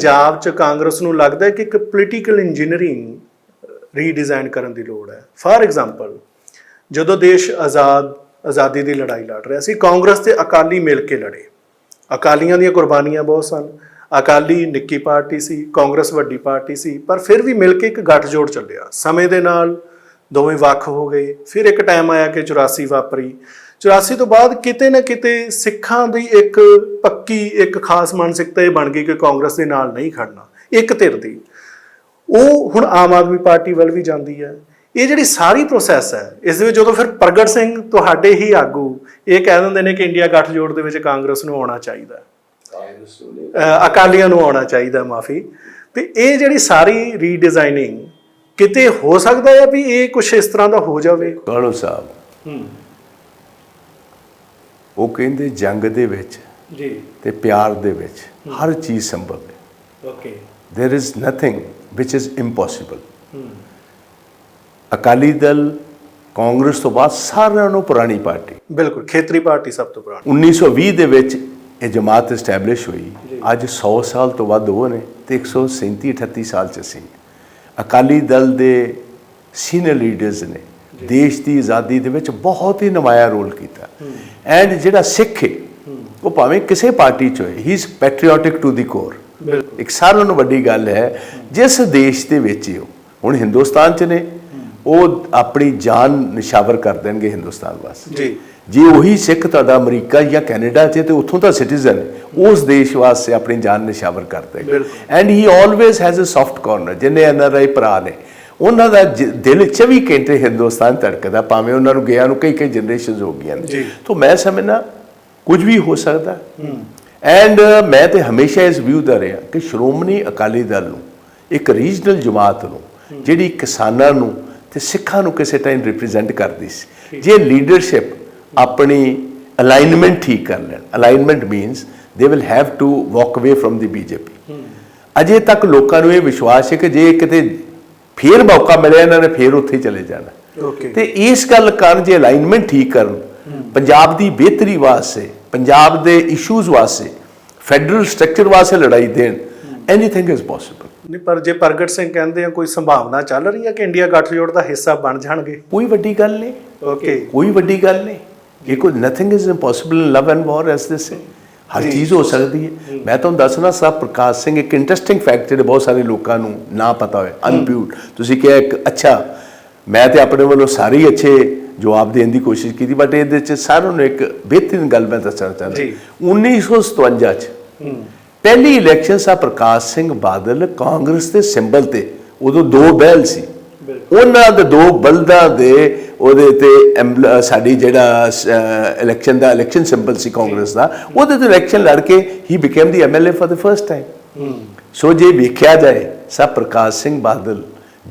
ਪੰਜਾਬ 'ਚ ਕਾਂਗਰਸ ਨੂੰ ਲੱਗਦਾ ਹੈ ਕਿ ਇੱਕ ਪੋਲੀਟੀਕਲ ਇੰਜੀਨੀਅਰਿੰਗ ਰੀਡਿਜ਼ਾਈਨ ਕਰਨ ਦੀ ਲੋੜ ਹੈ। ਫਾਰ ਐਗਜ਼ਾਮਪਲ ਜਦੋਂ ਦੇਸ਼ ਆਜ਼ਾਦ, ਆਜ਼ਾਦੀ ਦੀ ਲੜਾਈ ਲੜ ਰਿਹਾ ਸੀ, ਕਾਂਗਰਸ ਤੇ ਅਕਾਲੀ ਮਿਲ ਕੇ ਲੜੇ। ਅਕਾਲੀਆਂ ਦੀਆਂ ਕੁਰਬਾਨੀਆਂ ਬਹੁਤ ਸਨ। ਅਕਾਲੀ ਨਿੱਕੀ ਪਾਰਟੀ ਸੀ, ਕਾਂਗਰਸ ਵੱਡੀ ਪਾਰਟੀ ਸੀ, ਪਰ ਫਿਰ ਵੀ ਮਿਲ ਕੇ ਇੱਕ ਗੱਠਜੋੜ ਚੱਲਿਆ। ਸਮੇਂ ਦੇ ਨਾਲ ਦੋਵੇਂ ਵੱਖ ਹੋ ਗਏ। ਫਿਰ ਇੱਕ ਟਾਈਮ ਆਇਆ ਕਿ 84 ਵਾਪਰੀ। 84 ਤੋਂ ਬਾਅਦ ਕਿਤੇ ਨਾ ਕਿਤੇ ਸਿੱਖਾਂ ਦੀ ਇੱਕ ਪੱਕੀ ਇੱਕ ਖਾਸ ਮਾਨਸਿਕਤਾ ਇਹ ਬਣ ਗਈ ਕਿ ਕਾਂਗਰਸ ਦੇ ਨਾਲ ਨਹੀਂ ਖੜਨਾ ਇੱਕ ਧਿਰ ਦੀ। ਉਹ ਹੁਣ ਆਮ ਆਦਮੀ ਪਾਰਟੀ ਵੱਲ ਵੀ ਜਾਂਦੀ ਹੈ। ਇਹ ਜਿਹੜੀ ਸਾਰੀ ਪ੍ਰੋਸੈਸ ਹੈ ਇਸ ਦੇ ਵਿੱਚ ਜਦੋਂ ਫਿਰ ਪ੍ਰਗਟ ਸਿੰਘ ਤੁਹਾਡੇ ਹੀ ਆਗੂ ਇਹ ਕਹਿ ਦਿੰਦੇ ਨੇ ਕਿ ਇੰਡੀਆ ਗੱਠਜੋੜ ਦੇ ਵਿੱਚ ਕਾਂਗਰਸ ਨੂੰ ਆਉਣਾ ਚਾਹੀਦਾ। ਅਕਾਲੀਆਂ ਨੂੰ ਆਉਣਾ ਚਾਹੀਦਾ ਮਾਫੀ। ਤੇ ਇਹ ਜਿਹੜੀ ਸਾਰੀ ਰੀਡਿਜ਼ਾਈਨਿੰਗ ਕਿਤੇ ਹੋ ਸਕਦਾ ਹੈ ਵੀ ਇਹ ਕੁਝ ਇਸ ਤਰ੍ਹਾਂ ਦਾ ਹੋ ਜਾਵੇ? ਕਾਲੋ ਸਾਹਿਬ ਹੂੰ। ਉਹ ਕਹਿੰਦੇ ਜੰਗ ਦੇ ਵਿੱਚ ਜੀ। ਤੇ ਪਿਆਰ ਦੇ ਵਿੱਚ ਹਰ ਚੀਜ਼ ਸੰਭਵ ਹੈ। Okay. Is nothing which is impossible ਹੂੰ। ਅਕਾਲੀ ਦਲ ਕਾਂਗਰਸ ਤੋਂ ਬਾਅਦ ਸਾਰਿਆਂ ਨੂੰ ਪੁਰਾਣੀ ਪਾਰਟੀ। ਬਿਲਕੁਲ ਖੇਤਰੀ ਪਾਰਟੀ ਸਭ ਤੋਂ ਪੁਰਾਣੀ। 1920 ਦੇ ਵਿੱਚ ਇਹ ਜਮਾਤ ਐਸਟੈਬਲਿਸ਼ ਹੋਈ। ਅੱਜ 100 ਸਾਲ ਤੋਂ ਵੱਧ ਹੋ ਨੇ ਤੇ 137 38 ਸਾਲ ਚ ਅਸੀਂ। ਅਕਾਲੀ ਦਲ ਦੇ ਸੀਨੀਅਰ ਲੀਡਰਸ ਨੇ ਦੇਸ਼ ਦੀ ਆਜ਼ਾਦੀ ਦੇ ਵਿੱਚ ਬਹੁਤ ਹੀ ਨਮਾਇਆ ਰੋਲ ਕੀਤਾ। ਐਂਡ ਜਿਹੜਾ ਸਿੱਖ ਹੈ ਉਹ ਭਾਵੇਂ ਕਿਸੇ ਪਾਰਟੀ ਚ ਹੋਏ he is patriotic to the core ਇੱਕ ਸਾਰਿਆਂ ਨਾਲੋਂ ਵੱਡੀ ਗੱਲ ਹੈ ਜਿਸ ਦੇਸ਼ ਦੇ ਵਿੱਚ ਹੀ ਹੁਣ ਹਿੰਦੁਸਤਾਨ ਚ ਨੇ ਉਹ ਆਪਣੀ ਜਾਨ ਨਿਸ਼ਾਵਰ ਕਰ ਦੇਣਗੇ ਹਿੰਦੁਸਤਾਨ ਵਾਸਤੇ। ਜੀ। ਜੇ ਉਹੀ ਸਿੱਖ ਤੁਹਾਡਾ ਅਮਰੀਕਾ ਜਾਂ ਕੈਨੇਡਾ 'ਚ ਤੇ ਉੱਥੋਂ ਦਾ ਸਿਟੀਜ਼ਨ ਉਸ ਦੇਸ਼ ਵਾਸਤੇ ਆਪਣੀ ਜਾਨ ਨਿਸ਼ਾਵਰ ਕਰ ਦੇਗਾ ਬਿਲਕੁਲ। And he always has a soft corner ਜਿੰਨੇ ਐਨਆਰਆਈ ਭਰਾ ਨੇ ਉਹਨਾਂ ਦਾ ਦਿਲ 24 ਘੰਟੇ ਹਿੰਦੁਸਤਾਨ ਧੜਕਦਾ ਭਾਵੇਂ ਉਹਨਾਂ ਨੂੰ ਗਿਆ ਨੂੰ ਕਈ ਕਈ ਜਨਰੇਸ਼ਨਸ ਹੋ ਗਈਆਂ ਨੇ। ਤਾਂ ਮੈਂ ਸਮਝਣਾ ਕੁਝ ਵੀ ਹੋ ਸਕਦਾ। ਐਂਡ ਮੈਂ ਤੇ ਹਮੇਸ਼ਾ ਇਸ ਵਿਊ ਦਾ ਰਿਹਾ ਕਿ ਸ਼੍ਰੋਮਣੀ ਅਕਾਲੀ ਦਲ ਨੂੰ ਇੱਕ ਰੀਜਨਲ ਜਮਾਤ ਨੂੰ ਜਿਹੜੀ ਕਿਸਾਨਾਂ ਨੂੰ ਤੇ ਸਿੱਖਾਂ ਨੂੰ ਕਿਸੇ ਟਾਈਮ ਰਿਪਰੈਜ਼ੈਂਟ ਕਰਦੀ ਸੀ। ਜੇ ਲੀਡਰਸ਼ਿਪ ਆਪਣੀ ਅਲਾਈਨਮੈਂਟ ਠੀਕ ਕਰ ਲੈਣ alignment means they will have to walk away from the BJP ਅਜੇ ਤੱਕ ਲੋਕਾਂ ਨੂੰ ਇਹ ਵਿਸ਼ਵਾਸ ਹੈ ਕਿ ਜੇ ਕਿਤੇ ਫੇਰ ਮੌਕਾ ਮਿਲਿਆ ਇਹਨਾਂ ਨੇ ਫੇਰ ਉੱਥੇ ਚਲੇ ਜਾਣਾ। ਓਕੇ ਤੇ ਇਸ ਗੱਲ ਕਾਰਨ ਜੇ ਅਲਾਈਨਮੈਂਟ ਠੀਕ ਕਰਨ ਪੰਜਾਬ ਦੀ ਬਿਹਤਰੀ ਵਾਸਤੇ ਪੰਜਾਬ ਦੇ ਇਸ਼ੂਜ਼ ਵਾਸਤੇ ਫੈਡਰਲ ਸਟਰਕਚਰ ਵਾਸਤੇ ਲੜਾਈ ਦੇਣ ਐਨੀਥਿੰਗ ਇਜ਼ ਪੋਸੀਬਲ ਨਹੀਂ ਪਰ ਜੇ ਪ੍ਰਗਟ ਸਿੰਘ ਕਹਿੰਦੇ ਆ ਕੋਈ ਸੰਭਾਵਨਾ ਚੱਲ ਰਹੀ ਹੈ ਕਿ ਇੰਡੀਆ ਗੱਠਜੋੜ ਦਾ ਹਿੱਸਾ ਬਣ ਜਾਣਗੇ? ਕੋਈ ਵੱਡੀ ਗੱਲ ਨਹੀਂ। ਓਕੇ ਕੋਈ ਵੱਡੀ ਗੱਲ ਨਹੀਂ। ਇਹ ਕੋਈ nothing is impossible in love and war as this ਹਰ ਚੀਜ਼ ਹੋ ਸਕਦੀ ਹੈ। ਮੈਂ ਤੁਹਾਨੂੰ ਦੱਸਣਾ ਸਾਹਿਬ ਪ੍ਰਕਾਸ਼ ਸਿੰਘ ਇੱਕ ਇੰਟਰਸਟਿੰਗ ਫੈਕਟ ਜਿਹੜੇ ਬਹੁਤ ਸਾਰੇ ਲੋਕਾਂ ਨੂੰ ਨਾ ਪਤਾ ਹੋਵੇ ਅਨਪਿਊਟ ਤੁਸੀਂ ਕਿਹਾ ਇੱਕ ਅੱਛਾ ਮੈਂ ਤੇ ਆਪਣੇ ਵੱਲੋਂ ਸਾਰੇ ਹੀ ਅੱਛੇ ਜਵਾਬ ਦੇਣ ਦੀ ਕੋਸ਼ਿਸ਼ ਕੀਤੀ ਬਟ ਇਹਦੇ ਚ ਸਾਰਿਆਂ ਨੂੰ ਇੱਕ ਬਿਹਤਰੀਨ ਗੱਲ ਮੈਂ ਦੱਸਣਾ ਚਾਹੁੰਦਾ। ਜੀ। 1957 ਚ ਪਹਿਲੀ ਇਲੈਕਸ਼ਨ ਸਾ ਪ੍ਰਕਾਸ਼ ਸਿੰਘ ਬਾਦਲ ਕਾਂਗਰਸ ਦੇ ਸਿੰਬਲ ਤੇ ਉਦੋਂ ਦੋ ਬਹਿਲ ਸੀ। ਉਹਨਾਂ ਦੇ ਦੋ ਬਲਦਾਂ ਦੇ ਉਹਦੇ ਤੇ ਸਾਡੀ ਜਿਹੜਾ ਇਲੈਕਸ਼ਨ ਦਾ ਇਲੈਕਸ਼ਨ ਸਿੰਬਲ ਸੀ ਕਾਂਗਰਸ ਦਾ ਉਹਦੇ ਤੇ ਇਲੈਕਸ਼ਨ ਲੜ ਕੇ ਹੀ become the MLA for the first time so ਜੇ ਵੇਖਿਆ ਜਾਏ ਸਭ ਪ੍ਰਕਾਸ਼ ਸਿੰਘ ਬਾਦਲ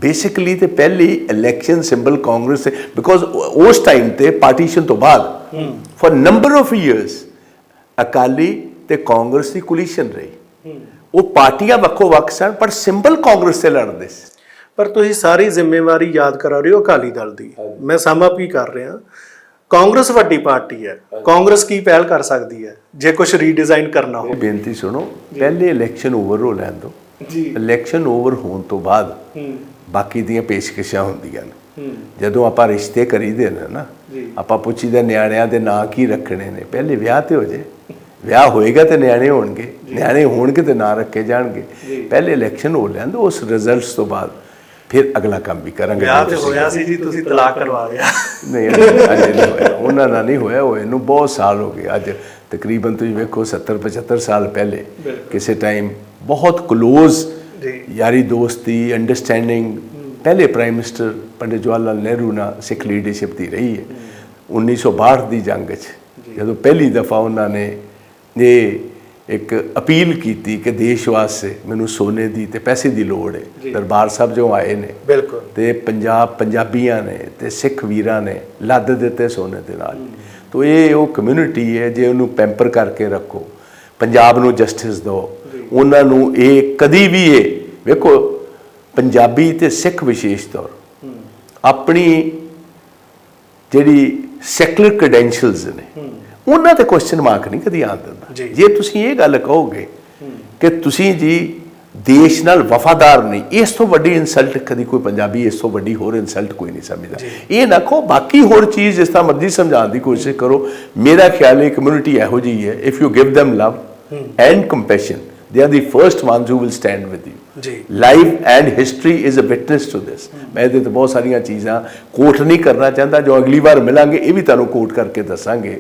ਬੇਸਿਕਲੀ ਤੇ ਪਹਿਲੀ ਇਲੈਕਸ਼ਨ ਸਿੰਬਲ ਕਾਂਗਰਸ ਤੇ ਬਿਕੋਜ਼ ਉਸ ਟਾਈਮ ਤੇ ਪਾਰਟੀਸ਼ਨ ਤੋਂ ਬਾਅਦ for number of years Akali ਤੇ ਕਾਂਗਰਸ ਦੀ ਕੁਲੀਸ਼ਨ ਰਹੀ। ਉਹ ਪਾਰਟੀਆਂ ਵੱਖੋ ਵੱਖ ਸਨ ਪਰ ਸਿੰਬਲ ਕਾਂਗਰਸ ਤੇ ਲੜਦੇ ਸੀ। ਪਰ ਤੁਸੀਂ ਸਾਰੀ ਜ਼ਿੰਮੇਵਾਰੀ ਯਾਦ ਕਰਾ ਰਹੇ ਹੋ ਅਕਾਲੀ ਦਲ ਦੀ। ਮੈਂ ਸਮਾਪ ਹੀ ਕਰ ਰਿਹਾ। ਕਾਂਗਰਸ ਵੱਡੀ ਪਾਰਟੀ ਹੈ। ਕਾਂਗਰਸ ਕੀ ਪਹਿਲ ਕਰ ਸਕਦੀ ਹੈ? ਜੇ ਕੁਝ ਰੀਡਿਜ਼ਾਈਨ ਕਰਨਾ ਹੋ ਇਹ ਬੇਨਤੀ ਸੁਣੋ ਪਹਿਲੇ ਇਲੈਕਸ਼ਨ ਓਵਰ ਹੋ ਲੈਣ ਦਿਓ ਜੀ। ਇਲੈਕਸ਼ਨ ਓਵਰ ਹੋਣ ਤੋਂ ਬਾਅਦ ਹੂੰ। ਬਾਕੀ ਦੀਆਂ ਪੇਸ਼ਕਸ਼ਾਂ ਹੁੰਦੀਆਂ ਨੇ। ਜਦੋਂ ਆਪਾਂ ਰਿਸ਼ਤੇ ਕਰੀਦੇ ਨੇ ਨਾ। ਆਪਾਂ ਪੁੱਛੀਦਾ ਨਿਆਣਿਆਂ ਦੇ ਨਾਂ ਕੀ ਰੱਖਣੇ ਨੇ। ਪਹਿਲੇ ਵਿਆਹ ਤੇ ਹੋ ਜੇ। ਵਿਆਹ ਹੋਏਗਾ ਤੇ ਨਿਆਣੇ ਹੋਣਗੇ। ਨਿਆਣੇ ਹੋਣਗੇ ਤੇ ਨਾਂ ਰੱਖੇ ਜਾਣਗੇ। ਪਹਿਲੇ ਇਲੈਕਸ਼ਨ ਹੋ ਲੈਣ ਦਿਓ ਉਸ ਰਿਜ਼ਲਟਸ ਤੋਂ ਬਾਅਦ। ਫਿਰ ਅਗਲਾ ਕੰਮ ਵੀ ਕਰਾਂਗੇ ਵਿਆਹ ਤੇ ਹੋਇਆ ਸੀ ਜੀ ਤੁਸੀਂ ਤਲਾਕ ਕਰਵਾ ਲਿਆ। ਨਹੀਂ ਅਜੇ ਨਹੀਂ ਹੋਇਆ। ਉਹਨਾਂ ਨਾਲ ਨਹੀਂ ਹੋਇਆ। ਹੋਏ ਨੂੰ ਬਹੁਤ ਸਾਲ ਹੋ ਗਏ। ਅੱਜ ਤਕਰੀਬਨ ਤੁਸੀਂ ਵੇਖੋ 70 75 ਸਾਲ ਪਹਿਲੇ ਕਿਸੇ ਟਾਈਮ ਬਹੁਤ ক্লোਜ਼ ਜੀ। ਯਾਰੀ ਦੋਸਤੀ ਅੰਡਰਸਟੈਂਡਿੰਗ ਪਹਿਲੇ ਪ੍ਰਾਈਮ ਮਿਨਿਸਟਰ ਪੰਡਿਤ ਜਵਾਹਰ ਲਾਲ ਨਹਿਰੂ ਨਾਲ ਸਿੱਖ ਲੀਡਰਸ਼ਿਪ ਦੀ ਰਹੀ ਹੈ। 1962 ਦੀ ਜੰਗ 'ਚ ਜਦੋਂ ਪਹਿਲੀ ਦਫਾ ਉਹਨਾਂ ਨੇ ਇਹ ਇੱਕ ਅਪੀਲ ਕੀਤੀ ਕਿ ਦੇਸ਼ ਵਾਸਤੇ ਮੈਨੂੰ ਸੋਨੇ ਦੀ ਤੇ ਪੈਸੇ ਦੀ ਲੋੜ ਹੈ। ਦਰਬਾਰ ਸਾਹਿਬ ਜੋ ਆਏ ਨੇ ਬਿਲਕੁਲ। ਤੇ ਪੰਜਾਬ ਪੰਜਾਬੀਆਂ ਨੇ ਤੇ ਸਿੱਖ ਵੀਰਾਂ ਨੇ ਲੱਦ ਦਿੱਤੇ ਸੋਨੇ ਦੇ ਨਾਲ। ਤੋ ਇਹ ਉਹ ਕਮਿਊਨਿਟੀ ਹੈ ਜੇ ਉਹਨੂੰ ਪੈਂਪਰ ਕਰਕੇ ਰੱਖੋ ਪੰਜਾਬ ਨੂੰ ਜਸਟਿਸ ਦਿਓ। ਉਹਨਾਂ ਨੂੰ ਇਹ ਕਦੀ ਵੀ ਇਹ ਵੇਖੋ ਪੰਜਾਬੀ ਤੇ ਸਿੱਖ ਵਿਸ਼ੇਸ਼ ਤੌਰ। ਆਪਣੀ ਜਿਹੜੀ ਸੈਕੂਲਰ ਕ੍ਰੈਡੈਂਸ਼ੀਅਲਸ ਨੇ ਉਹਨਾਂ ਤੇ ਕੁਐਸਚਨ ਮਾਰਕ ਨਹੀਂ ਕਦੀ ਆਉਣ ਦਿੰਦਾ। ਜੀ। ਤੁਸੀਂ ਇਹ ਗੱਲ ਕਹੋਗੇ ਕਿ ਤੁਸੀਂ ਜੀ ਦੇਸ਼ ਨਾਲ ਵਫਾਦਾਰ ਨਹੀਂ ਇਸ ਤੋਂ ਵੱਡੀ ਇਨਸਲਟ ਕਦੀ ਕੋਈ ਪੰਜਾਬੀ ਇਸ ਤੋਂ ਵੱਡੀ ਹੋਰ ਇਨਸਲਟ ਕੋਈ ਨਹੀਂ ਸਮਝਦਾ। ਇਹ ਨਾ ਕਹੋ ਬਾਕੀ ਹੋਰ ਚੀਜ਼ ਜਿਸ ਤਰ੍ਹਾਂ ਮਰਜ਼ੀ ਸਮਝਾਉਣ ਦੀ ਕੋਸ਼ਿਸ਼ ਕਰੋ ਮੇਰਾ ਖਿਆਲ ਹੈ ਕਮਿਊਨਿਟੀ ਇਹੋ ਜਿਹੀ ਹੈ if you give them love and compassion they are the first ones who will stand with you ਜੀ। Life and history is a witness to this ਮੈਂ ਇਹਦੇ ਤੇ ਬਹੁਤ ਸਾਰੀਆਂ ਚੀਜ਼ਾਂ ਕੋਟ ਨਹੀਂ ਕਰਨਾ ਚਾਹੁੰਦਾ ਜੋ ਅਗਲੀ ਵਾਰ ਮਿਲਾਂਗੇ ਇਹ ਵੀ ਤੁਹਾਨੂੰ ਕੋਟ ਕਰਕੇ ਦੱਸਾਂਗੇ।